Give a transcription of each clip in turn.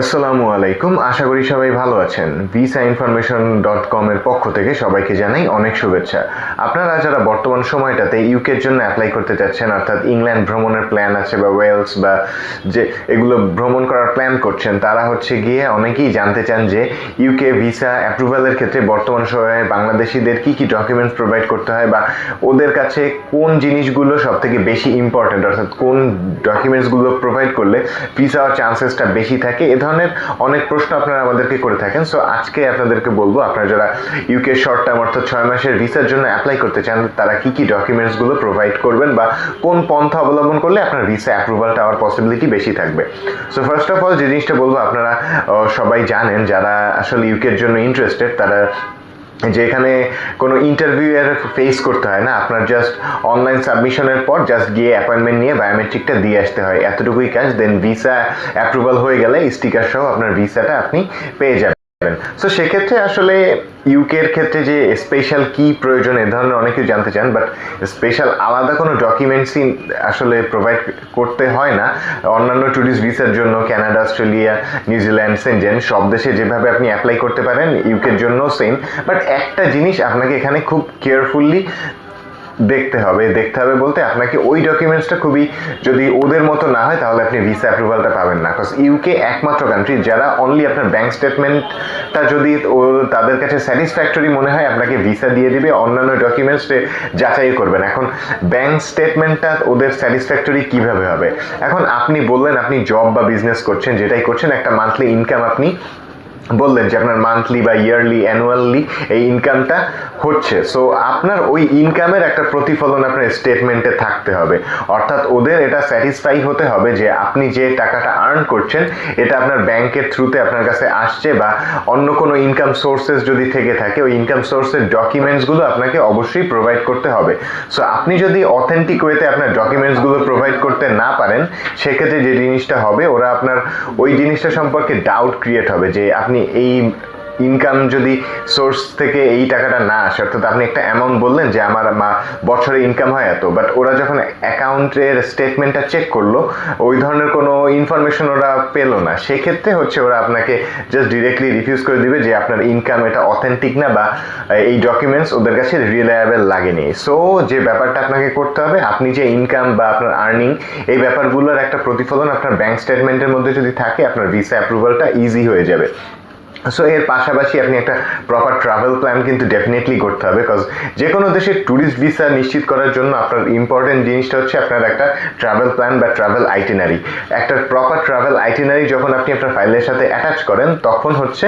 আসসালামু আলাইকুম। আশা করি সবাই ভালো আছেন। ভিসা ইনফরমেশন ডট কমের পক্ষ থেকে সবাইকে জানাই অনেক শুভেচ্ছা। আপনারা যারা বর্তমান সময়টাতে ইউকের জন্য অ্যাপ্লাই করতে চাচ্ছেন অর্থাৎ ইংল্যান্ড ভ্রমণের প্ল্যান আছে বা ওয়েলস বা যে এগুলো ভ্রমণ করার প্ল্যান করছেন, তারা হচ্ছে গিয়ে অনেকেই জানতে চান যে ইউকে ভিসা অ্যাপ্রুভালের ক্ষেত্রে বর্তমান সময়ে বাংলাদেশিদের কি কি ডকুমেন্টস প্রোভাইড করতে হয় বা ওদের কাছে কোন জিনিসগুলো সব থেকে বেশি ইম্পর্ট্যান্ট অর্থাৎ কোন ডকুমেন্টসগুলো প্রোভাইড করলে ভিসা চান্সেসটা বেশি থাকে, এ ধরনের অনেক প্রশ্ন আপনারা আমাদেরকে করে থাকেন। সো আজকে আপনাদেরকে বলব, আপনারা যারা ইউকে শর্ট টার্ম অর্থাৎ ছয় মাসের ভিসার জন্য অ্যাপ্লাই করতে চান, তারা কি কি ডকুমেন্টসগুলো প্রোভাইড করবেন বা কোন পন্থা অবলম্বন করলে আপনার ভিসা অ্যাপ্রুভালটা হওয়ার পসিবিলিটি বেশি থাকবে। সো ফার্স্ট অফ অল যে জিনিসটা বলব, আপনারা সবাই জানেন, যারা আসলে ইউকের জন্য ইন্টারেস্টেড তারা যে এখানে কোনো ইন্টারভিউ এর ফেস করতে হয় না। আপনার জাস্ট অনলাইন সাবমিশনের পর জাস্ট গিয়ে অ্যাপয়েন্টমেন্ট নিয়ে বায়োমেট্রিকটা দিয়ে আসতে হয়। এতটুকুই কাজ দেন ভিসা অ্যাপ্রুভাল হয়ে গেলে স্টিকার সহ আপনার ভিসাটা আপনি পেয়ে যাবেন। সো সেক্ষেত্রে আসলে ইউকের ক্ষেত্রে যে স্পেশাল কি প্রয়োজন, এ ধরনের অনেকে জানতে চান বাট স্পেশাল আলাদা কোনো ডকুমেন্টসই আসলে প্রোভাইড করতে হয় না। অন্যান্য ট্যুরিস্ট ভিসার জন্য কানাডা অস্ট্রেলিয়া নিউজিল্যান্ড সেনজেন সব দেশে যেভাবে আপনি অ্যাপ্লাই করতে পারেন ইউকের জন্য সেম বাট একটা জিনিস আপনাকে এখানে খুব কেয়ারফুলি দেখতে হবে দেখতে হবে বলতে আপনাকে ওই ডকুমেন্টসটা খুবই যদি ওদের মতো না হয় তাহলে আপনি ভিসা অ্যাপ্রুভালটা পাবেন না। বিকজ ইউকে একমাত্র কান্ট্রি যারা অনলি আপনার ব্যাংক স্টেটমেন্টটা যদি ও তাদের কাছে স্যাটিসফ্যাক্টরি মনে হয়, আপনাকে ভিসা দিয়ে দিবে, অন্যান্য ডকুমেন্টসে যাচাই করবেন। এখন ব্যাঙ্ক স্টেটমেন্টটা ওদের স্যাটিসফ্যাক্টরি কীভাবে হবে? এখন আপনি বললেন আপনি জব বা বিজনেস করছেন, যেটাই করছেন, একটা মান্থলি ইনকাম আপনি বললেন যে আপনার মান্থলি বা ইয়ারলি অ্যানুয়ালি এই ইনকামটা হচ্ছে। সো আপনার ওই ইনকামের একটা প্রতিফলন আপনার স্টেটমেন্টে থাকতে হবে। অর্থাৎ ওদের এটা স্যাটিসফাই হতে হবে যে আপনি যে টাকাটা আর্ন করছেন, এটা আপনার ব্যাংকের থ্রুতে আপনার কাছে আসছে বা অন্য কোনো ইনকাম সোর্সেস যদি থেকে থাকে, ওই ইনকাম সোর্সের ডকুমেন্টসগুলো আপনাকে অবশ্যই প্রোভাইড করতে হবে। সো আপনি যদি অথেন্টিক ওয়েতে আপনার ডকুমেন্টসগুলো প্রোভাইড করতে না পারেন, সেক্ষেত্রে যে জিনিসটা হবে, ওরা আপনার ওই জিনিসটা সম্পর্কে ডাউট ক্রিয়েট হবে যে আপনি এই ইনকাম যদি সোর্স থেকে এই টাকাটা না আসে, অর্থাৎ আপনি একটা অ্যামাউন্ট বললেন যে আমার মা বছরে ইনকাম হয় এত বাট ওরা যখন অ্যাকাউন্টের স্টেটমেন্টটা চেক করল, ওই ধরনের কোনো ইনফরমেশন ওরা পেল না। সেক্ষেত্রে হচ্ছে ওরা আপনাকে জাস্ট ডিরেক্টলি রিফিউজ করে দিবে যে আপনার ইনকাম এটা অথেন্টিক না বা এই ডকুমেন্টস ওদের কাছে রিলায়েবল লাগেনি। সো যে ব্যাপারটা আপনাকে করতে হবে, আপনি যে ইনকাম বা আপনার আর্নিং এই ব্যাপারগুলোর একটা প্রতিফলন আপনার ব্যাংক স্টেটমেন্টের মধ্যে যদি থাকে, আপনার ভিসা অ্যাপ্রুভালটা ইজি হয়ে যাবে। সো এর পাশাপাশি আপনি একটা প্রপার ট্রাভেল প্ল্যান কিন্তু ডেফিনেটলি করতে হবে বিকজ যে কোনো দেশের ট্যুরিস্ট ভিসা নিশ্চিত করার জন্য আপনার ইম্পর্টেন্ট জিনিসটা হচ্ছে আপনার একটা ট্রাভেল প্ল্যান বা ট্রাভেল আইটিনারি একটা প্রপার ট্রাভেল আইটিনারি যখন আপনি আপনার ফাইলের সাথে অ্যাটাচ করেন, তখন হচ্ছে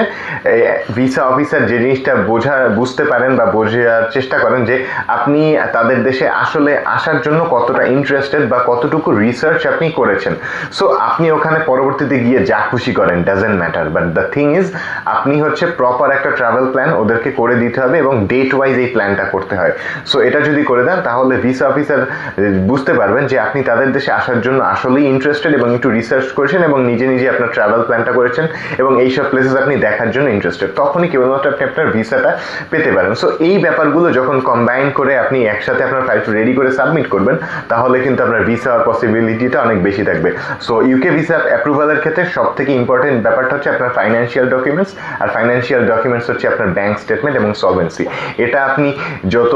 ভিসা অফিসার যে জিনিসটা বোঝা, বুঝতে পারেন বা বোঝার চেষ্টা করেন যে আপনি তাদের দেশে আসলে আসার জন্য কতটা ইন্টারেস্টেড বা কতটুকু রিসার্চ আপনি করেছেন। সো আপনি ওখানে পরবর্তীতে গিয়ে যা খুশি করেন doesn't matter but the thing is আপনি হচ্ছে প্রপার একটা ট্রাভেল প্ল্যান ওদেরকে করে দিতে হবে এবং ডেট ওয়াইজ এই প্ল্যানটা করতে হয়। সো এটা যদি করে দেন, তাহলে ভিসা অফিসার বুঝতে পারবেন যে আপনি তাদের দেশে আসার জন্য আসলেই ইন্টারেস্টেড এবং একটু রিসার্চ করেছেন এবং নিজে নিজে আপনার ট্রাভেল প্ল্যানটা করেছেন এবং এইসব প্লেসেস আপনি দেখার জন্য ইন্টারেস্টেড তখনই কেবলমাত্র আপনি আপনার ভিসাটা পেতে পারেন। সো এই ব্যাপারগুলো যখন কম্বাইন করে আপনি একসাথে আপনার ফাইলটা রেডি করে সাবমিট করবেন, তাহলে কিন্তু আপনার ভিসা পসিবিলিটিটা অনেক বেশি থাকবে। সো ইউকে ভিসা অ্যাপ্রুভালের ক্ষেত্রে সব থেকে ইম্পর্টেন্ট ব্যাপারটা হচ্ছে আপনার ফাইন্যান্সিয়াল ডকুমেন্টস আর ফাইন্যান্সিয়াল ডকুমেন্টস হচ্ছে আপনার ব্যাংক স্টেটমেন্ট এবং সলভেন্সি এটা আপনি যত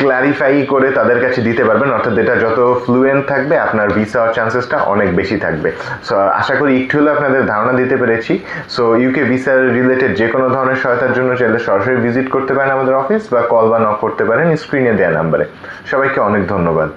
ক্লারিফাই করে তাদের কাছে দিতে পারবেন, অর্থাৎ এটা যত ফ্লুয়েন্ট থাকবে, আপনার ভিসা হওয়ার চান্সেসটা অনেক বেশি থাকবে। সো আশা করি একটু হলেও আপনাদের ধারণা দিতে পেরেছি। সো ইউকে ভিসা রিলেটেড যে কোনো ধরনের সহায়তার জন্য চাইলে সরাসরি ভিজিট করতে পারেন আমাদের অফিস বা কল বা নক করতে পারেন স্ক্রিনে দেওয়া নাম্বারে সবাইকে অনেক ধন্যবাদ।